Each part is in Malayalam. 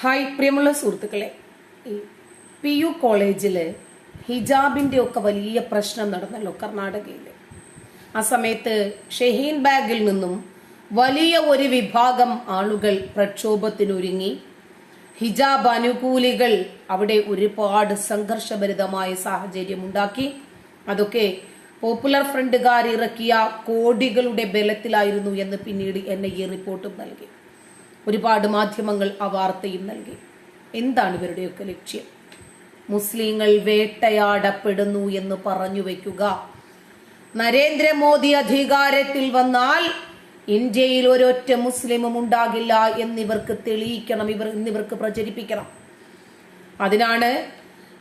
ഹായ് പ്രിയമുള്ള സുഹൃത്തുക്കളെ. ഈ പി യു കോളേജിൽ ഹിജാബിന്റെ ഒക്കെ വലിയ പ്രശ്നം നടന്നല്ലോ കർണാടകയിൽ ആ സമയത്ത് ഷെഹീൻ ബാഗിൽ നിന്നും വലിയ ഒരു വിഭാഗം ആളുകൾ പ്രക്ഷോഭത്തിനൊരുങ്ങി. ഹിജാബ് അനുകൂലികൾ അവിടെ ഒരുപാട് സംഘർഷഭരിതമായ സാഹചര്യം ഉണ്ടാക്കി. അതൊക്കെ പോപ്പുലർ ഫ്രണ്ടുകാർ ഇറക്കിയ കോടികളുടെ ബലത്തിലായിരുന്നു എന്ന് പിന്നീട് എൻ ഐ റിപ്പോർട്ടും നൽകി. ഒരുപാട് മാധ്യമങ്ങൾ ആ വാർത്തയും നൽകി. എന്താണ് ഇവരുടെയൊക്കെ ലക്ഷ്യം? മുസ്ലിങ്ങൾ വേട്ടയാടപ്പെടുന്നു എന്ന് പറഞ്ഞു വെക്കുക. നരേന്ദ്രമോദി അധികാരത്തിൽ വന്നാൽ ഇന്ത്യയിൽ ഒരൊറ്റ മുസ്ലിമും ഉണ്ടാകില്ല എന്നിവർക്ക് തെളിയിക്കണം ഇവർ എന്നിവർക്ക് പ്രചരിപ്പിക്കണം. അതിനാണ്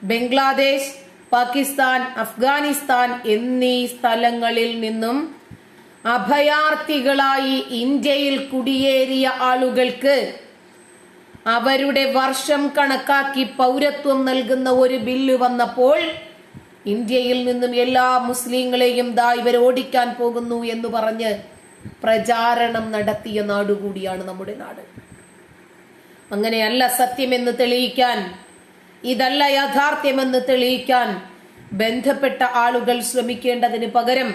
ബംഗ്ലാദേശ് പാകിസ്ഥാൻ അഫ്ഗാനിസ്ഥാൻ എന്നീ സ്ഥലങ്ങളിൽ നിന്നും അഭയാർത്ഥികളായി ഇന്ത്യയിൽ കുടിയേറിയ ആളുകൾക്ക് അവരുടെ വർഷം കണക്കാക്കി പൗരത്വം നൽകുന്ന ഒരു ബില്ല് വന്നപ്പോൾ ഇന്ത്യയിൽ നിന്നും എല്ലാ മുസ്ലിങ്ങളെയും ദാ ഇവർ ഓടിക്കാൻ പോകുന്നു എന്ന് പറഞ്ഞ് പ്രചാരണം നടത്തിയ നാടുകൂടിയാണ് നമ്മുടെ നാട്. അങ്ങനെയല്ല സത്യമെന്ന് തെളിയിക്കാൻ ഇതല്ല യാഥാർത്ഥ്യമെന്ന് തെളിയിക്കാൻ ബന്ധപ്പെട്ട ആളുകൾ ശ്രമിക്കേണ്ടതിന് പകരം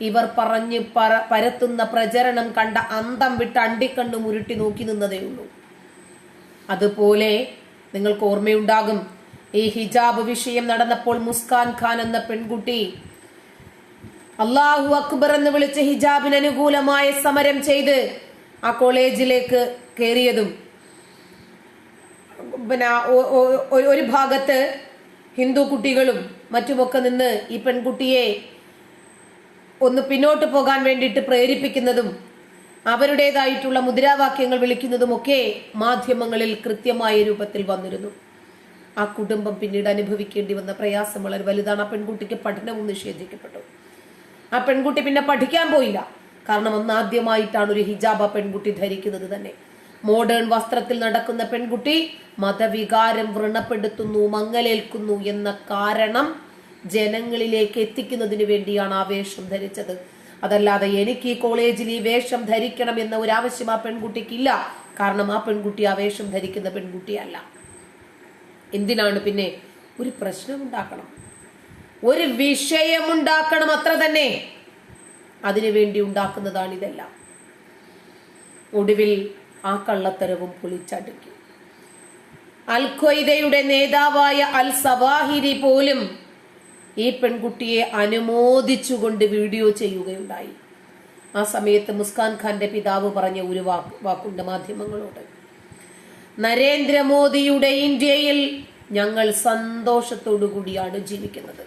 ഇവർ പറഞ്ഞ് പറ പരത്തുന്ന പ്രചരണം കണ്ട അന്തം വിട്ട് അണ്ടിക്കണ്ണു മുരുട്ടി നോക്കി നിന്നതേ ഉള്ളൂ. അതുപോലെ നിങ്ങൾക്ക് ഓർമ്മയുണ്ടാകും ഈ ഹിജാബ് വിഷയം നടന്നപ്പോൾ മുസ്കാൻ ഖാൻ എന്ന പെൺകുട്ടി അള്ളാഹു അക്ബർ എന്ന് വിളിച്ച് ഹിജാബിന് അനുകൂലമായ സമരം ചെയ്ത് ആ കോളേജിലേക്ക് കയറിയതും പിന്നെ ഒരു ഭാഗത്ത് ഹിന്ദു കുട്ടികളും മറ്റുമൊക്കെ നിന്ന് ഈ പെൺകുട്ടിയെ ഒന്ന് പിന്നോട്ട് പോകാൻ വേണ്ടിയിട്ട് പ്രേരിപ്പിക്കുന്നതും അവരുടേതായിട്ടുള്ള മുദ്രാവാക്യങ്ങൾ വിളിക്കുന്നതുമൊക്കെ മാധ്യമങ്ങളിൽ കൃത്യമായ രൂപത്തിൽ വന്നിരുന്നു. ആ കുടുംബം പിന്നീട് അനുഭവിക്കേണ്ടി വന്ന പ്രയാസം വളരെ വലുതാണ്. ആ പെൺകുട്ടിക്ക് പഠനവും നിഷേധിക്കപ്പെട്ടു. ആ പെൺകുട്ടി പിന്നെ പഠിക്കാൻ പോയില്ല. കാരണം ഒന്നാദ്യമായിട്ടാണ് ഒരു ഹിജാബ് പെൺകുട്ടി ധരിക്കുന്നത് തന്നെ. മോഡേൺ വസ്ത്രത്തിൽ നടക്കുന്ന പെൺകുട്ടി മതവികാരം വ്രണപ്പെടുത്തുന്നു മങ്ങലേൽക്കുന്നു എന്ന കാരണം ജനങ്ങളിലേക്ക് എത്തിക്കുന്നതിന് വേണ്ടിയാണ് ആ വേഷം ധരിച്ചത്. അതല്ലാതെ എനിക്ക് ഈ കോളേജിൽ ഈ വേഷം ധരിക്കണം എന്ന ഒരു ആവശ്യം ആ പെൺകുട്ടിക്കില്ല. കാരണം ആ പെൺകുട്ടി ആ വേഷം ധരിക്കുന്ന പെൺകുട്ടിയല്ല. എന്തിനാണ് പിന്നെ ഒരു പ്രശ്നം ഉണ്ടാക്കണം? ഒരു വിഷയമുണ്ടാക്കണം അത്ര തന്നെ. അതിനുവേണ്ടി ഉണ്ടാക്കുന്നതാണ് ഇതെല്ലാം. ഒടുവിൽ ആ കള്ളത്തരവും പൊളിച്ചടുക്കി. അൽ ഖ്വയ്ദയുടെ നേതാവായ അൽ സവാഹിരി പോലും ഈ പെൺകുട്ടിയെ അനുമോദിച്ചുകൊണ്ട് വീഡിയോ ചെയ്യുകയുണ്ടായി. ആ സമയത്ത് മുസ്കാൻ ഖാന്റെ പിതാവ് പറഞ്ഞ ഒരു വാക്ക് വാക്കുണ്ട് മാധ്യമങ്ങളോട്. നരേന്ദ്രമോദിയുടെ ഇന്ത്യയിൽ ഞങ്ങൾ സന്തോഷത്തോടു കൂടിയാണ് ജീവിക്കുന്നത്.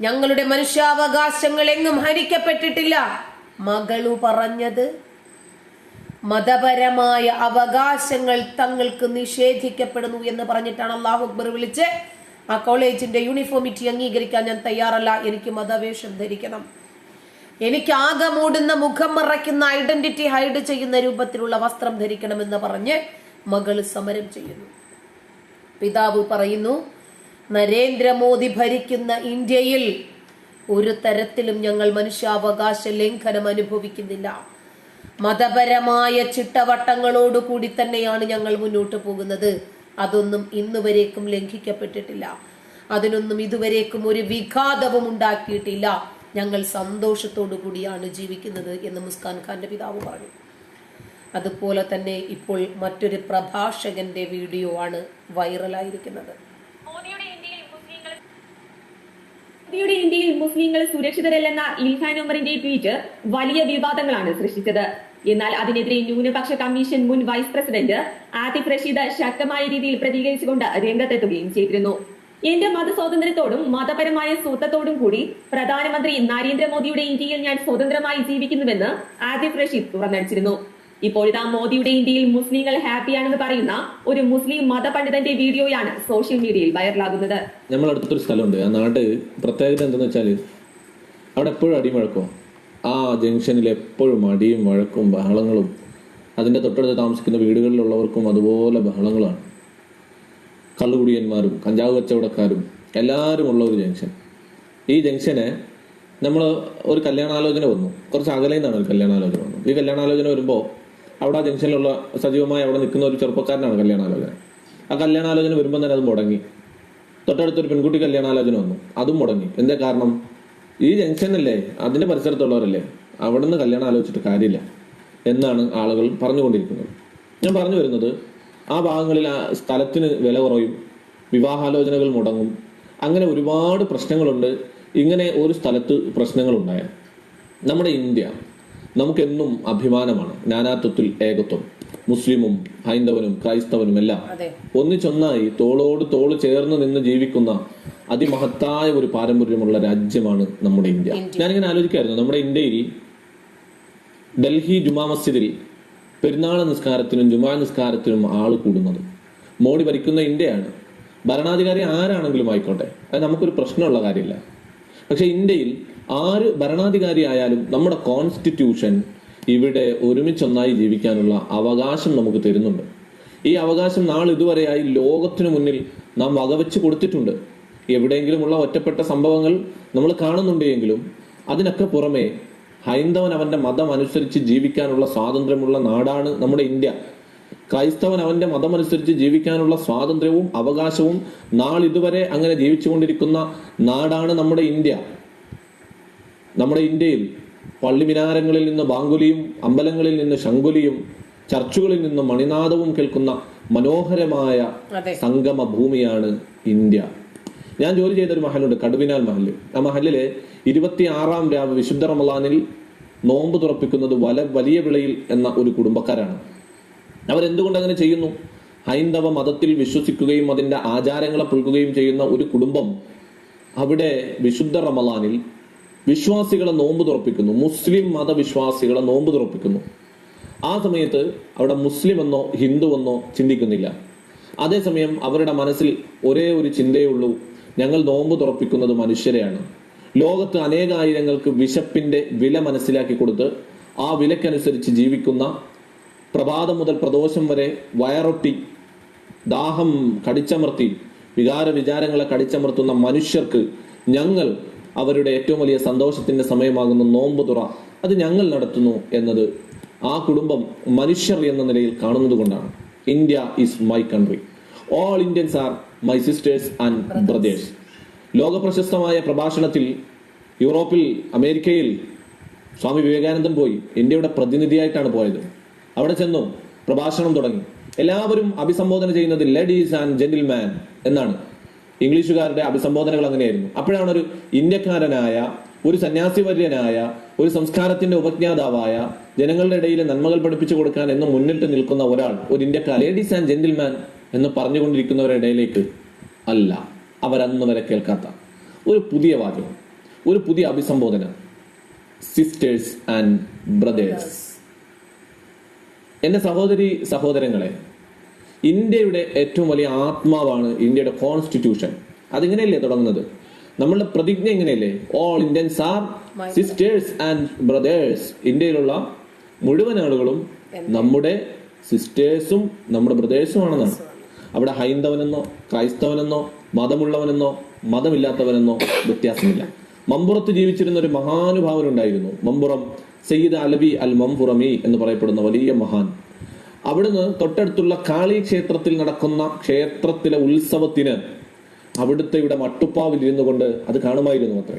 ഞങ്ങളുടെ മനുഷ്യാവകാശങ്ങൾ എങ്ങും ഹരിക്കപ്പെട്ടിട്ടില്ല മകളു പറഞ്ഞത് മതപരമായ അവകാശങ്ങൾ തങ്ങൾക്ക് നിഷേധിക്കപ്പെടുന്നു എന്ന് പറഞ്ഞിട്ടാണ് അള്ളാഹു അക്ബർ വിളിച്ച് ആ കോളേജിന്റെ യൂണിഫോമിറ്റി അംഗീകരിക്കാൻ ഞാൻ തയ്യാറല്ല. എനിക്ക് മതവേഷം ധരിക്കണം. എനിക്ക് ആകെ മൂടുന്ന മുഖം മറയ്ക്കുന്ന ഐഡന്റിറ്റി ഹൈഡ് ചെയ്യുന്ന രൂപത്തിലുള്ള വസ്ത്രം ധരിക്കണമെന്ന് പറഞ്ഞ് മകൾ സമരം ചെയ്യുന്നു. പിതാവ് പറയുന്നു നരേന്ദ്രമോദി ഭരിക്കുന്ന ഇന്ത്യയിൽ ഒരു തരത്തിലും ഞങ്ങൾ മനുഷ്യാവകാശ ലംഘനം അനുഭവിക്കുന്നില്ല. മതപരമായ ചിട്ടവട്ടങ്ങളോടുകൂടി തന്നെയാണ് ഞങ്ങൾ മുന്നോട്ട് പോകുന്നത്. അതൊന്നും ഇന്നുവരേക്കും ലംഘിക്കപ്പെട്ടിട്ടില്ല. അതിനൊന്നും ഇതുവരേക്കും ഒരു വിഘാതവും ഉണ്ടാക്കിയിട്ടില്ല. ഞങ്ങൾ സന്തോഷത്തോടു കൂടിയാണ് ജീവിക്കുന്നത് എന്ന് മുസ്കാൻ ഖാന്റെ പിതാവ് പറഞ്ഞു. അതുപോലെ തന്നെ ഇപ്പോൾ മറ്റൊരു പ്രഭാഷകന്റെ വീഡിയോ ആണ് വൈറലായിരിക്കുന്നത് മോദിയുടെ ഇന്ത്യയിൽ മുസ്ലിങ്ങൾ മോദിയുടെ ഇന്ത്യയിൽ മുസ്ലിങ്ങൾ സുരക്ഷിതരല്ലെന്ന ഇൽഹാൻ ഉമറിന്റെ ട്വീറ്റ് വലിയ വിവാദങ്ങളാണ് സൃഷ്ടിച്ചത്. എന്നാൽ അതിനെതിരെ ന്യൂനപക്ഷ കമ്മീഷൻ മുൻ വൈസ് പ്രസിഡന്റ് ആതിഫ് റഷീദ് ശക്തമായ രീതിയിൽ പ്രതികരിച്ചുകൊണ്ട് രംഗത്തെത്തുകയും ചെയ്തിരുന്നു. എന്റെ മതസ്വാതന്ത്ര്യത്തോടും മതപരമായ സ്വത്വത്തോടും കൂടി പ്രധാനമന്ത്രി നരേന്ദ്രമോദിയുടെ ഇന്ത്യയിൽ ഞാൻ സ്വതന്ത്രമായി ജീവിക്കുന്നുവെന്ന് ആതിഫ് റഷീദ് തുറന്നടിച്ചിരുന്നു. ഇപ്പോഴിതാ മോദിയുടെ ഇന്ത്യയിൽ മുസ്ലിങ്ങൾ ഹാപ്പിയാണെന്ന് പറയുന്ന ഒരു മുസ്ലിം മതപണ്ഡിതന്റെ വീഡിയോയാണ് സോഷ്യൽ മീഡിയയിൽ വൈറലാകുന്നത് നമ്മൾ അടുത്തൊരു സ്ഥലമുണ്ട്. ആ നാട് പ്രത്യേകത എന്തെന്ന് വെച്ചാൽ അവിടെ എപ്പോഴും അടിയും ആ ജംഗ്ഷനിൽ എപ്പോഴും അടിയും വഴക്കും ബഹളങ്ങളും അതിന്റെ തൊട്ടടുത്ത് താമസിക്കുന്ന വീടുകളിലുള്ളവർക്കും അതുപോലെ ബഹളങ്ങളാണ്. കള്ളുകുടിയന്മാരും കഞ്ചാവ് കച്ചവടക്കാരും എല്ലാവരും ഉള്ള ഒരു ജംഗ്ഷൻ ഈ ജംഗ്ഷനെ നമ്മൾ ഒരു കല്യാണാലോചന വന്നു. കുറച്ച് അകലെ നിന്നാണ് ഒരു കല്യാണാലോചന വന്നു ഈ കല്യാണാലോചന വരുമ്പോൾ അവിടെ ആ ജംഗ്ഷനിലുള്ള സജീവമായി അവിടെ നിൽക്കുന്ന ഒരു ചെറുപ്പക്കാരനാണ് കല്യാണാലോചന. ആ കല്യാണാലോചന വരുമ്പോൾ തന്നെ അത് മുടങ്ങി. തൊട്ടടുത്തൊരു പെൺകുട്ടി കല്യാണാലോചന വന്നു. അതും മുടങ്ങി. എന്താ കാരണം? ഈ ജംഗ്ഷനല്ലേ? അതിന്റെ പരിസരത്തുള്ളവരല്ലേ? അവിടെ നിന്ന് കല്യാണം ആലോചിച്ചിട്ട് കാര്യമില്ല എന്നാണ് ആളുകൾ പറഞ്ഞുകൊണ്ടിരിക്കുന്നത്. ഞാൻ പറഞ്ഞു വരുന്നത് ആ ഭാഗങ്ങളിൽ ആ സ്ഥലത്തിന് വില കുറയും വിവാഹാലോചനകൾ മുടങ്ങും. അങ്ങനെ ഒരുപാട് പ്രശ്നങ്ങളുണ്ട്. ഇങ്ങനെ ഒരു സ്ഥലത്ത് പ്രശ്നങ്ങളുണ്ടായ നമ്മുടെ ഇന്ത്യ നമുക്കെന്നും അഭിമാനമാണ്. നാനാത്വത്തിൽ ഏകത്വം. മുസ്ലിമും ഹൈന്ദവനും ക്രൈസ്തവനും എല്ലാം ഒന്നിച്ചൊന്നായി തോളോട് തോൾ ചേർന്ന് നിന്ന് ജീവിക്കുന്ന അതിമഹത്തായ ഒരു പാരമ്പര്യമുള്ള രാജ്യമാണ് നമ്മുടെ ഇന്ത്യ. ഞാനിങ്ങനെ ആലോചിക്കായിരുന്നു. നമ്മുടെ ഇന്ത്യയിൽ ഡൽഹി ജുമാ മസ്ജിദിൽ പെരുന്നാൾ നിസ്കാരത്തിനും ജുമാ നിസ്കാരത്തിനും ആൾ കൂടുന്നത്. മോഡി ഭരിക്കുന്ന ഇന്ത്യയാണ്. ഭരണാധികാരി ആരാണെങ്കിലും ആയിക്കോട്ടെ. അത് നമുക്കൊരു പ്രശ്നമുള്ള കാര്യമില്ല. പക്ഷെ ഇന്ത്യയിൽ ആര് ഭരണാധികാരിയായാലും നമ്മുടെ കോൺസ്റ്റിറ്റ്യൂഷൻ ഇവിടെ ഒരുമിച്ചൊന്നായി ജീവിക്കാനുള്ള അവകാശം നമുക്ക് തരുന്നുണ്ട്. ഈ അവകാശം നാൾ ഇതുവരെയായി ലോകത്തിനു മുന്നിൽ നാം വകവെച്ച് കൊടുത്തിട്ടുണ്ട്. എവിടെയെങ്കിലുമുള്ള ഒറ്റപ്പെട്ട സംഭവങ്ങൾ നമ്മൾ കാണുന്നുണ്ടെങ്കിലും അതിനൊക്കെ പുറമേ ഹൈന്ദവൻ അവന്റെ മതം അനുസരിച്ച് ജീവിക്കാനുള്ള സ്വാതന്ത്ര്യമുള്ള നാടാണ് നമ്മുടെ ഇന്ത്യ. ക്രൈസ്തവൻ അവന്റെ മതം അനുസരിച്ച് ജീവിക്കാനുള്ള സ്വാതന്ത്ര്യവും അവകാശവും നാളിതുവരെ അങ്ങനെ ജീവിച്ചുകൊണ്ടിരിക്കുന്ന നാടാണ് നമ്മുടെ ഇന്ത്യ. നമ്മുടെ ഇന്ത്യയിൽ പള്ളി മിനാരങ്ങളിൽ നിന്ന് ബാങ്കുലിയും അമ്പലങ്ങളിൽ നിന്ന് ശങ്കുലിയും ചർച്ചുകളിൽ നിന്ന് മണിനാദവും കേൾക്കുന്ന മനോഹരമായ സംഗമ ഭൂമിയാണ് ഇന്ത്യ. ഞാൻ ജോലി ചെയ്ത ഒരു മഹലുണ്ട് കടുവിനാൽ മഹൽ. ആ മഹലിലെ ഇരുപത്തി ആറാം രാവ് വിശുദ്ധ റമലാനിൽ നോമ്പ് തുറപ്പിക്കുന്നത് വല വലിയ വിളയിൽ എന്ന ഒരു കുടുംബക്കാരാണ്. അവരെന്തുകൊണ്ട് അങ്ങനെ ചെയ്യുന്നു? ഹൈന്ദവ മതത്തിൽ വിശ്വസിക്കുകയും അതിന്റെ ആചാരങ്ങളെ പുൽകുകയും ചെയ്യുന്ന ഒരു കുടുംബം അവിടെ വിശുദ്ധ റമലാനിൽ വിശ്വാസികളെ നോമ്പ് തുറപ്പിക്കുന്നു. മുസ്ലിം മതവിശ്വാസികളെ നോമ്പ് തുറപ്പിക്കുന്നു. ആ സമയത്ത് അവിടെ മുസ്ലിം എന്നോ ഹിന്ദു എന്നോ ചിന്തിക്കുന്നില്ല. അതേസമയം അവരുടെ മനസ്സിൽ ഒരേ ഒരു ചിന്തയേ ഉള്ളൂ ഞങ്ങൾ നോമ്പ് തുറപ്പിക്കുന്നത് മനുഷ്യരെയാണ്. ലോകത്ത് അനേകായിരങ്ങൾക്ക് വിശപ്പിന്റെ വില മനസ്സിലാക്കി കൊടുത്ത് ആ വിലക്കനുസരിച്ച് ജീവിക്കുന്ന പ്രഭാതം മുതൽ പ്രദോഷം വരെ വയറൊട്ടി ദാഹം കടിച്ചമർത്തി വികാര വിചാരങ്ങളെ കടിച്ചമർത്തുന്ന മനുഷ്യർക്ക് ഞങ്ങൾ അവരുടെ ഏറ്റവും വലിയ സന്തോഷത്തിന്റെ സമയമാകുന്ന നോമ്പ് തുറ അത് ഞങ്ങൾ നടത്തുന്നു എന്നത് ആ കുടുംബം മനുഷ്യർ എന്ന നിലയിൽ കാണുന്നത് കൊണ്ടാണ്. India is my country all Indians are my sisters and brothers ലോകപ്രശസ്തമായ പ്രഭാഷണത്തിൽ യൂറോപ്പിൽ അമേരിക്കയിൽ സ്വാമി വിവേകാനന്ദൻ പോയി. ഇന്ത്യയുടെ പ്രതിനിധിയായിട്ടാണ് പോയത്. അവിടെ ചെന്നു പ്രഭാഷണം തുടങ്ങി. എല്ലാവരും അഭിസംബോധന ചെയ്യുന്നത് ലേഡീസ് ആൻഡ് ജെന്റിൽമാൻ എന്നാണ്. ഇംഗ്ലീഷുകാരുടെ അഭിസംബോധനകൾ അങ്ങനെയായിരുന്നു. അപ്പോഴാണ് ഒരു ഇന്ത്യക്കാരനായ ഒരു സന്യാസിവര്യനായ ഒരു സംസ്കാരത്തിന്റെ ഉപജ്ഞാതാവായ ജനങ്ങളുടെ ഇടയിൽ നന്മകൾ പഠിപ്പിച്ചു കൊടുക്കാൻ എന്ന് മുന്നിട്ട് നിൽക്കുന്ന ഒരാൾ ഒരു ഇന്ത്യക്കാർ ലേഡീസ് ആൻഡ് ജെന്റിൽമാൻ എന്ന് പറഞ്ഞുകൊണ്ടിരിക്കുന്നവരുടെ ഇടയിലേക്ക് അല്ല. അവരന്ന് വരെ കേൾക്കാത്ത ഒരു പുതിയ വാചകം ഒരു പുതിയ അഭിസംബോധന. സിസ്റ്റേഴ്സ് ആൻഡ് ബ്രദേഴ്സ് എന്റെ സഹോദരി സഹോദരങ്ങളെ ഇന്ത്യയുടെ ഏറ്റവും വലിയ ആത്മാവാണ് ഇന്ത്യയുടെ കോൺസ്റ്റിറ്റ്യൂഷൻ അതിങ്ങനെയല്ലേ തുടങ്ങുന്നത്? നമ്മളുടെ പ്രതിജ്ഞ എങ്ങനെയല്ലേ? All Indians are sisters and brothers ഇന്ത്യയിലുള്ള മുഴുവൻ ആളുകളും നമ്മുടെ സിസ്റ്റേഴ്സും നമ്മുടെ ബ്രദേഴ്സും ആണെന്നാണ് അവിടെ ഹൈന്ദവനെന്നോ ക്രൈസ്തവനെന്നോ മതമുള്ളവനെന്നോ മതമില്ലാത്തവനെന്നോ വ്യത്യാസമില്ല. മമ്പുറത്ത് ജീവിച്ചിരുന്ന ഒരു മഹാനുഭാവനുണ്ടായിരുന്നു. മമ്പുറം സയ്യിദ് അലബി അൽ മംപുറമി എന്ന് പറയപ്പെടുന്ന വലിയ മഹാൻ. അവിടുന്ന് തൊട്ടടുത്തുള്ള കാളി ക്ഷേത്രത്തിൽ നടക്കുന്ന ക്ഷേത്രത്തിലെ ഉത്സവത്തിന് അവിടുത്തെ ഇവിടെ മട്ടുപ്പാവിൽ ഇരുന്നു കൊണ്ട് അത് കാണുമായിരുന്നു അത്രേ.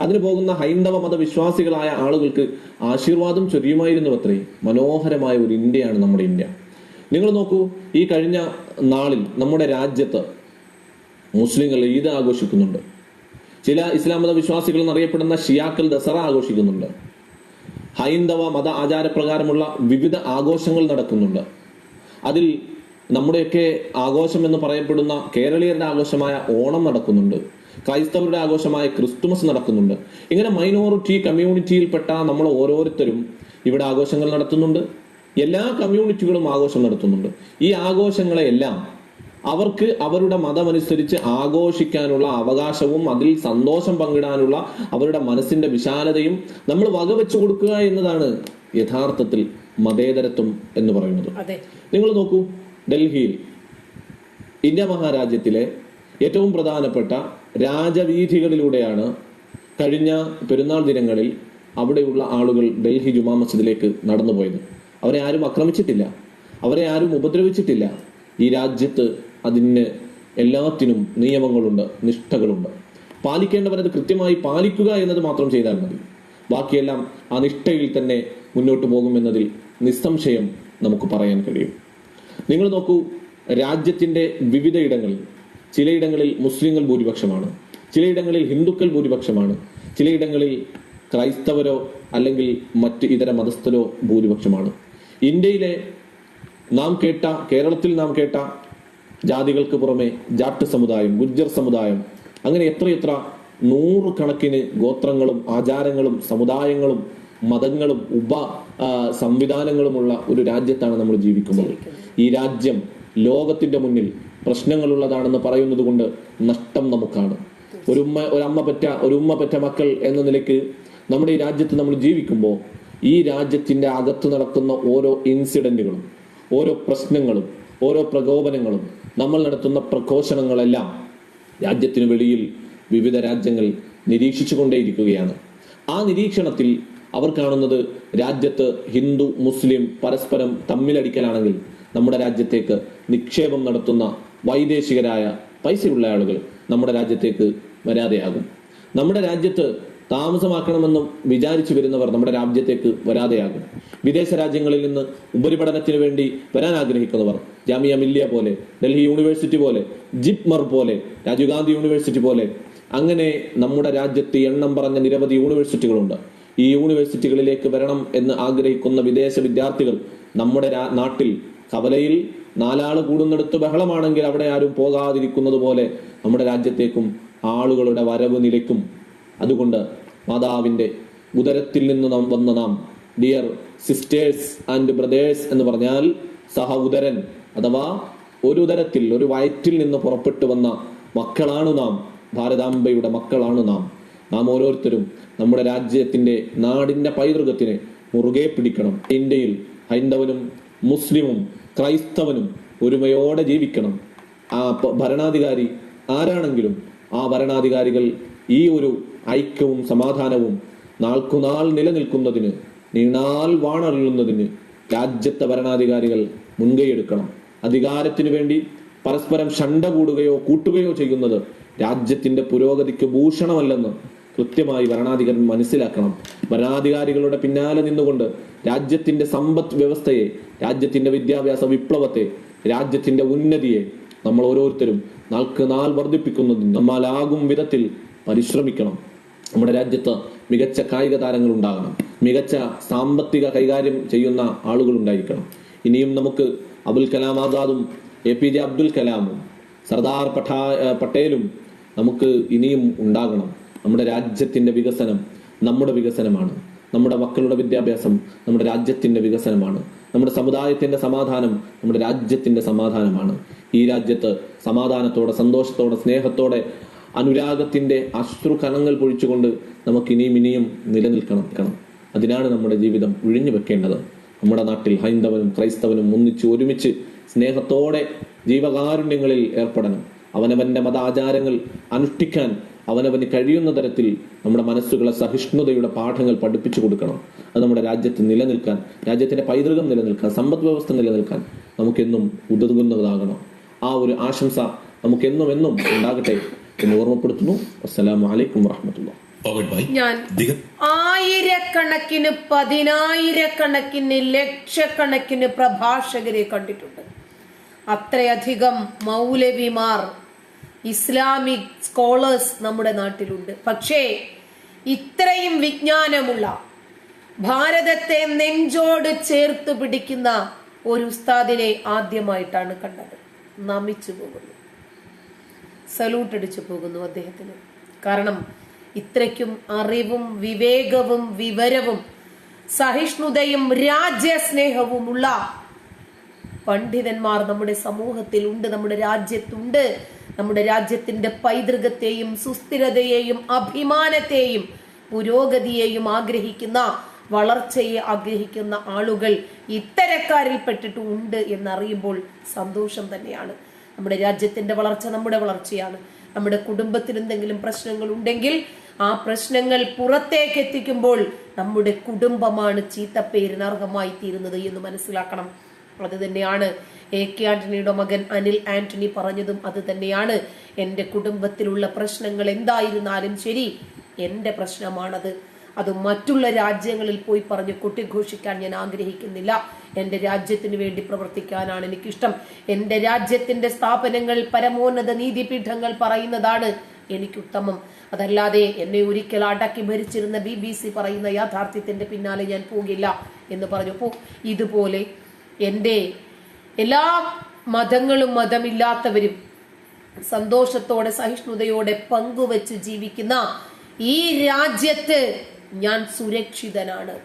അതിന് പോകുന്ന ഹൈന്ദവ മതവിശ്വാസികളായ ആളുകൾക്ക് ആശീർവാദം ചൊരിയുമായിരുന്നു അത്രേ. മനോഹരമായ ഒരു ഇന്ത്യയാണ് നമ്മുടെ ഇന്ത്യ. നിങ്ങൾ നോക്കൂ ഈ കഴിഞ്ഞ നാളിൽ നമ്മുടെ രാജ്യത്ത് മുസ്ലിങ്ങൾ ഈദ് ആഘോഷിക്കുന്നുണ്ട്. ചില ഇസ്ലാം മത വിശ്വാസികൾ എന്നറിയപ്പെടുന്ന ഷിയാക്കൾ ദസറ ആഘോഷിക്കുന്നുണ്ട്. ഹൈന്ദവ മത ആചാരപ്രകാരമുള്ള വിവിധ ആഘോഷങ്ങൾ നടക്കുന്നുണ്ട്. അതിൽ നമ്മുടെയൊക്കെ ആഘോഷം എന്ന് പറയപ്പെടുന്ന കേരളീയരുടെ ആഘോഷമായ ഓണം നടക്കുന്നുണ്ട്. ക്രൈസ്തവരുടെ ആഘോഷമായ ക്രിസ്തുമസ് നടക്കുന്നുണ്ട്. ഇങ്ങനെ മൈനോറിറ്റി കമ്മ്യൂണിറ്റിയിൽപ്പെട്ട നമ്മൾ ഓരോരുത്തരും ഇവിടെ ആഘോഷങ്ങൾ നടത്തുന്നുണ്ട്. എല്ലാ കമ്മ്യൂണിറ്റികളും ആഘോഷം നടത്തുന്നുണ്ട്. ഈ ആഘോഷങ്ങളെയെല്ലാം അവർക്ക് അവരുടെ മതമനുസരിച്ച് ആഘോഷിക്കാനുള്ള അവകാശവും അതിൽ സന്തോഷം പങ്കിടാനുള്ള അവരുടെ മനസ്സിന്റെ വിശാലതയും നമ്മൾ വകവെച്ചു കൊടുക്കുക എന്നതാണ് യഥാർത്ഥത്തിൽ മതേതരത്വം എന്ന് പറയുന്നത്. നിങ്ങൾ നോക്കൂ ഡൽഹിയിൽ ഇന്ത്യ മഹാരാജ്യത്തിലെ ഏറ്റവും പ്രധാനപ്പെട്ട രാജവീഥികളിലൂടെയാണ് കഴിഞ്ഞ പെരുന്നാൾ ദിനങ്ങളിൽ അവിടെയുള്ള ആളുകൾ ഡൽഹി ജുമാ മസ്ജിദിലേക്ക് നടന്നുപോയത്. അവരെ ആരും ആക്രമിച്ചിട്ടില്ല. അവരെ ആരും ഉപദ്രവിച്ചിട്ടില്ല. ഈ രാജ്യത്ത് അതിന് എല്ലാത്തിനും നിയമങ്ങളുണ്ട് നിഷ്ഠകളുണ്ട്. പാലിക്കേണ്ടവരത് കൃത്യമായി പാലിക്കുക എന്നത് മാത്രം ചെയ്താൽ മതി. ബാക്കിയെല്ലാം ആ നിഷ്ഠയിൽ തന്നെ മുന്നോട്ട് പോകുമെന്നതിൽ നിസ്സംശയം നമുക്ക് പറയാൻ കഴിയും. നിങ്ങൾ നോക്കൂ രാജ്യത്തിന്റെ വിവിധ ഇടങ്ങളിൽ ചിലയിടങ്ങളിൽ മുസ്ലിങ്ങൾ ഭൂരിപക്ഷമാണ് ചിലയിടങ്ങളിൽ ഹിന്ദുക്കൾ ഭൂരിപക്ഷമാണ് ചിലയിടങ്ങളിൽ ക്രൈസ്തവരോ അല്ലെങ്കിൽ മറ്റ് ഇതര മതസ്ഥരോ ഭൂരിപക്ഷമാണ്. ഇന്ത്യയിലെ നാം കേട്ട കേരളത്തിൽ നാം കേട്ട ജാതികൾക്ക് പുറമെ ജാട്ട് സമുദായം ഗുജ്ജർ സമുദായം അങ്ങനെ എത്രയെത്ര നൂറുകണക്കിന് ഗോത്രങ്ങളും ആചാരങ്ങളും സമുദായങ്ങളും മതങ്ങളും ഉപ സംവിധാനങ്ങളുമുള്ള ഒരു രാജ്യത്താണ് നമ്മൾ ജീവിക്കുന്നത്. ഈ രാജ്യം ലോകത്തിന്റെ മുന്നിൽ പ്രശ്നങ്ങളുള്ളതാണെന്ന് പറയുന്നത് കൊണ്ട് നഷ്ടം നമുക്കാണ്. ഒരു ഉമ്മ ഒരമ്മ പറ്റ ഒരു ഉമ്മ പറ്റ മക്കൾ എന്ന നിലയ്ക്ക് നമ്മുടെ ഈ രാജ്യത്ത് നമ്മൾ ജീവിക്കുമ്പോൾ ഈ രാജ്യത്തിന്റെ അകത്ത് നടക്കുന്ന ഓരോ ഇൻസിഡന്റുകളും ഓരോ പ്രശ്നങ്ങളും ഓരോ പ്രകോപനങ്ങളും നമ്മൾ നടത്തുന്ന പ്രഘോഷണങ്ങളെല്ലാം രാജ്യത്തിന് വെളിയിൽ വിവിധ രാജ്യങ്ങൾ നിരീക്ഷിച്ചു കൊണ്ടേയിരിക്കുകയാണ്. ആ നിരീക്ഷണത്തിൽ അവർ കാണുന്നത് രാജ്യത്ത് ഹിന്ദു മുസ്ലിം പരസ്പരം തമ്മിലടിക്കലാണെങ്കിൽ നമ്മുടെ രാജ്യത്തേക്ക് നിക്ഷേപം നടത്തുന്ന വൈദേശികരായ പൈസയുള്ള ആളുകൾ നമ്മുടെ രാജ്യത്തേക്ക് വരാതെയാകും. നമ്മുടെ രാജ്യത്ത് താമസമാക്കണമെന്നും വിചാരിച്ചു വരുന്നവർ നമ്മുടെ രാജ്യത്തേക്ക് വരാതെയാകും. വിദേശ രാജ്യങ്ങളിൽ നിന്ന് ഉപരിപഠനത്തിന് വേണ്ടി വരാൻ ആഗ്രഹിക്കുന്നവർ ജാമിയ മില്ലിയ പോലെ ഡൽഹി യൂണിവേഴ്സിറ്റി പോലെ ജിപ്മർ പോലെ രാജീവ് ഗാന്ധി യൂണിവേഴ്സിറ്റി പോലെ അങ്ങനെ നമ്മുടെ രാജ്യത്ത് എണ്ണം പറഞ്ഞ നിരവധി യൂണിവേഴ്സിറ്റികളുണ്ട്. ഈ യൂണിവേഴ്സിറ്റികളിലേക്ക് വരണം എന്ന് ആഗ്രഹിക്കുന്ന വിദേശ വിദ്യാർത്ഥികൾ നമ്മുടെ നാട്ടിൽ കവലയിൽ നാലാൾ കൂടുന്നിടത്ത് ബഹളമാണെങ്കിൽ അവിടെ ആരും പോകാതിരിക്കുന്നത് പോലെ നമ്മുടെ രാജ്യത്തേക്കും ആളുകളുടെ വരവ് നിലയ്ക്കും അതുകൊണ്ട് മാതാവിന്റെ ഉദരത്തിൽ നിന്ന് നാം വന്ന നാം ഡിയർ സിസ്റ്റേഴ്സ് ആൻഡ് ബ്രദേഴ്സ് എന്ന് പറഞ്ഞാൽ സഹ ഉദരൻ അഥവാ ഒരു ഉദരത്തിൽ ഒരു വയറ്റിൽ നിന്ന് പുറപ്പെട്ടു വന്ന മക്കളാണ് നാം ഭാരതാംബയുടെ മക്കളാണ് നാം. നാം ഓരോരുത്തരും നമ്മുടെ രാജ്യത്തിന്റെ നാടിന്റെ പൈതൃകത്തിന് മുറുകെ പിടിക്കണം. ഇന്ത്യയിൽ ഹൈന്ദവനും മുസ്ലിമും ക്രൈസ്തവനും ഒരുമയോടെ ജീവിക്കണം. ആ ഭരണാധികാരി ആരാണെങ്കിലും ആ ഭരണാധികാരികൾ ഈ ഒരു ഐക്യവും സമാധാനവും നാൾക്കുനാൾ നിലനിൽക്കുന്നതിന് നീണാൽ വാണറിയുന്നതിന് രാജ്യത്തെ ഭരണാധികാരികൾ മുൻകൈയെടുക്കണം. അധികാരത്തിനു വേണ്ടി പരസ്പരം ഷണ്ട കൂടുകയോ കൂട്ടുകയോ ചെയ്യുന്നത് രാജ്യത്തിന്റെ പുരോഗതിക്ക് ഭൂഷണമല്ലെന്ന് കൃത്യമായി ഭരണാധികാരൻ മനസ്സിലാക്കണം. ഭരണാധികാരികളുടെ പിന്നാലെ നിന്നുകൊണ്ട് രാജ്യത്തിന്റെ സമ്പദ് വ്യവസ്ഥയെ രാജ്യത്തിന്റെ വിദ്യാഭ്യാസ വിപ്ലവത്തെ രാജ്യത്തിന്റെ ഉന്നതിയെ നമ്മൾ ഓരോരുത്തരും നാൾക്ക് നാൾ വർദ്ധിപ്പിക്കുന്നതിന് നമ്മളാകും വിധത്തിൽ പരിശ്രമിക്കണം. നമ്മുടെ രാജ്യത്ത് മികച്ച കായിക താരങ്ങൾ ഉണ്ടാകണം മികച്ച സാമ്പത്തിക കൈകാര്യം ചെയ്യുന്ന ആളുകൾ ഉണ്ടായിരിക്കണം. ഇനിയും നമുക്ക് അബുൽ കലാം ആസാദും എ പി ജെ അബ്ദുൽ കലാമും സർദാർ പട്ടാ പട്ടേലും നമുക്ക് ഇനിയും ഉണ്ടാകണം. നമ്മുടെ രാജ്യത്തിന്റെ വികസനം നമ്മുടെ വികസനമാണ്. നമ്മുടെ മക്കളുടെ വിദ്യാഭ്യാസം നമ്മുടെ രാജ്യത്തിന്റെ വികസനമാണ്. നമ്മുടെ സമുദായത്തിന്റെ സമാധാനം നമ്മുടെ രാജ്യത്തിന്റെ സമാധാനമാണ്. ഈ രാജ്യത്ത് സമാധാനത്തോടെ സന്തോഷത്തോടെ സ്നേഹത്തോടെ അനുരാഗത്തിന്റെ അശ്രു പൊഴിച്ചുകൊണ്ട് നമുക്ക് ഇനിയും ഇനിയും നിലനിൽക്കണം. ക്കണം. അതിനാണ് നമ്മുടെ ജീവിതം ഒഴിഞ്ഞു വെക്കേണ്ടത്. നമ്മുടെ നാട്ടിൽ ഹൈന്ദവനും ക്രൈസ്തവനും ഒന്നിച്ച് ഒരുമിച്ച് സ്നേഹത്തോടെ ജീവകാരുണ്യങ്ങളിൽ ഏർപ്പെടണം. അവനവന്റെ മതാചാരങ്ങൾ അനുഷ്ഠിക്കാൻ അവനവന് കഴിയുന്ന തരത്തിൽ നമ്മുടെ മനസ്സുകളെ സഹിഷ്ണുതയുടെ പാഠങ്ങൾ പഠിപ്പിച്ചു കൊടുക്കണം. അത് നമ്മുടെ രാജ്യത്ത് നിലനിൽക്കാൻ രാജ്യത്തിന്റെ പൈതൃകം നിലനിൽക്കാൻ സമ്പദ് വ്യവസ്ഥ നിലനിൽക്കാൻ നമുക്കെന്നും ഉതകുന്നതാകണം. ആ ഒരു ആശംസ നമുക്കെന്നും എന്നും ഉണ്ടാകട്ടെ. എന്ന് ഓർമ്മപ്പെടുത്തുന്നു. അസ്സലാമു അലൈക്കും വറഹമത്തുള്ള ആയിരക്കണക്കിന് പതിനായിരക്കണക്കിന് ലക്ഷക്കണക്കിന് പ്രഭാഷകരെ കണ്ടിട്ടുണ്ട്. അത്രയധികം മൗലവിമാർ ഇസ്ലാമിക് സ്കോളേഴ്സ് നമ്മുടെ നാട്ടിലുണ്ട്. പക്ഷേ ഇത്രയും വിജ്ഞാനമുള്ള ഭാരതത്തെ നെഞ്ചോട് ചേർത്ത് പിടിക്കുന്ന ഒരു ഉസ്താദിനെ ആദ്യമായിട്ടാണ് കണ്ടത്. നമിച്ചു പോകുന്നു സല്യൂട്ട് അടിച്ചു പോകുന്നു അദ്ദേഹത്തിന്. കാരണം ഇത്രയ്ക്കും അറിവും വിവേകവും വിവരവും സഹിഷ്ണുതയും രാജ്യസ്നേഹവുമുള്ള പണ്ഡിതന്മാർ നമ്മുടെ സമൂഹത്തിൽ ഉണ്ട് നമ്മുടെ രാജ്യത്തുണ്ട്. നമ്മുടെ രാജ്യത്തിന്റെ പൈതൃകത്തെയും സുസ്ഥിരതയെയും അഭിമാനത്തെയും പുരോഗതിയെയും ആഗ്രഹിക്കുന്ന വളർച്ചയെ ആഗ്രഹിക്കുന്ന ആളുകൾ ഇത്തരക്കാരിൽ പെട്ടിട്ട് ഉണ്ട് എന്നറിയുമ്പോൾ സന്തോഷം തന്നെയാണ്. നമ്മുടെ രാജ്യത്തിന്റെ വളർച്ച നമ്മുടെ വളർച്ചയാണ്. നമ്മുടെ കുടുംബത്തിൽ എന്തെങ്കിലും പ്രശ്നങ്ങൾ ഉണ്ടെങ്കിൽ ആ പ്രശ്നങ്ങൾ പുറത്തേക്ക് എത്തിക്കുമ്പോൾ നമ്മുടെ കുടുംബമാണ് ചീത്തപ്പേരിന് അർഹമായി തീരുന്നത് എന്ന് മനസ്സിലാക്കണം. അത് തന്നെയാണ് എ കെ ആന്റണിയുടെ മകൻ അനിൽ ആന്റണി പറഞ്ഞതും അത് തന്നെയാണ്. എന്റെ കുടുംബത്തിലുള്ള പ്രശ്നങ്ങൾ എന്തായിരുന്നാലും ശരി എന്റെ പ്രശ്നമാണത്. അത് മറ്റുള്ള രാജ്യങ്ങളിൽ പോയി പറഞ്ഞ് കൊട്ടിഘോഷിക്കാൻ ഞാൻ ആഗ്രഹിക്കുന്നില്ല. എന്റെ രാജ്യത്തിന് വേണ്ടി പ്രവർത്തിക്കാനാണ് എനിക്കിഷ്ടം. എന്റെ രാജ്യത്തിന്റെ സ്ഥാപനങ്ങൾ പരമോന്നത നീതിപീഠങ്ങൾ പറയുന്നതാണ് എനിക്കുത്തമം. അതല്ലാതെ എന്നെ ഒരിക്കൽ അടക്കി ഭരിച്ചിരുന്ന ബി ബി സി പറയുന്ന യാഥാർത്ഥ്യത്തിന്റെ പിന്നാലെ ഞാൻ പോകില്ല എന്ന് പറഞ്ഞപ്പോൾ ഇതുപോലെ എന്റെ എല്ലാ മതങ്ങളും മതമില്ലാത്തവരും സന്തോഷത്തോടെ സഹിഷ്ണുതയോടെ പങ്കുവെച്ച് ജീവിക്കുന്ന ഈ രാജ്യത്ത് ഞാൻ സുരക്ഷിതനാണ്.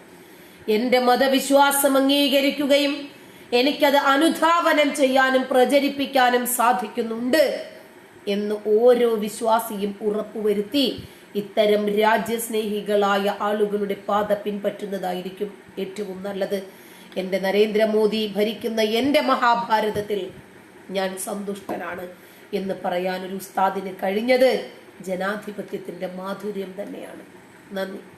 എന്റെ മതവിശ്വാസം അംഗീകരിക്കുകയും എനിക്കത് അനുധാവനം ചെയ്യാനും പ്രചരിപ്പിക്കാനും സാധിക്കുന്നുണ്ട് എന്ന് ഓരോ വിശ്വാസിയും ഉറപ്പുവരുത്തി ഇത്തരം രാജ്യസ്നേഹികളായ ആളുകളുടെ പാത പിൻപറ്റുന്നതായിരിക്കും ഏറ്റവും നല്ലത്. എന്റെ നരേന്ദ്രമോദി ഭരിക്കുന്ന എന്റെ മഹാഭാരതത്തിൽ ഞാൻ സന്തുഷ്ടനാണ് എന്ന് പറയാൻ ഒരു ഉസ്താദിന് കഴിഞ്ഞത് ജനാധിപത്യത്തിന്റെ മാധുര്യം തന്നെയാണ്. നന്ദി.